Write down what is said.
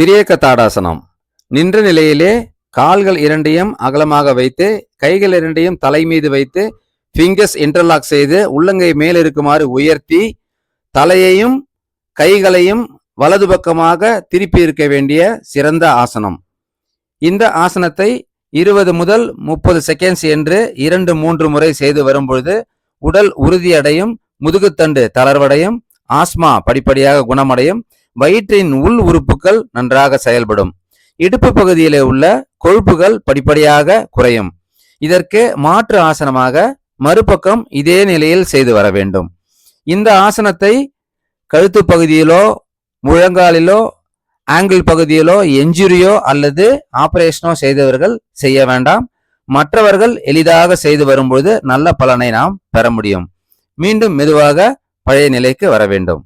திரியக்க தாடாசனம். நின்ற நிலையிலே கால்கள் இரண்டையும் அகலமாக வைத்து கைகள் இரண்டையும் தலை மீது வைத்து ஃபிங்கர்ஸ் இன்டர்லாக் செய்து உள்ளங்கை மேல் இருக்குமாறு உயர்த்தி தலையையும் கைகளையும் வலது பக்கமாக திருப்பி இருக்க வேண்டிய சிறந்த ஆசனம். இந்த ஆசனத்தை இருபது முதல் முப்பது செகண்ட்ஸ் என்று இரண்டு மூன்று முறை செய்து வரும்பொழுது உடல் உறுதியடையும் முதுகுத்தண்டு தளர்வடையும் ஆஸ்மா படிப்படியாக குணமடையும் வயிற்றின் உள் உறுப்புகள் நன்றாக செயல்படும். இடுப்பு பகுதியிலே உள்ள கொழுப்புகள் படிப்படியாக குறையும். இதற்கு மாற்று ஆசனமாக மறுபக்கம் இதே நிலையில் செய்து வர வேண்டும். இந்த ஆசனத்தை கழுத்து பகுதியிலோ முழங்காலிலோ ஆங்கிள் பகுதியிலோ எஞ்சுரியோ அல்லது ஆபரேஷனோ செய்தவர்கள் செய்ய வேண்டாம். மற்றவர்கள் எளிதாக செய்து வரும்பொழுது நல்ல பலனை நாம் பெற முடியும். மீண்டும் மெதுவாக பழைய நிலைக்கு வர வேண்டும்.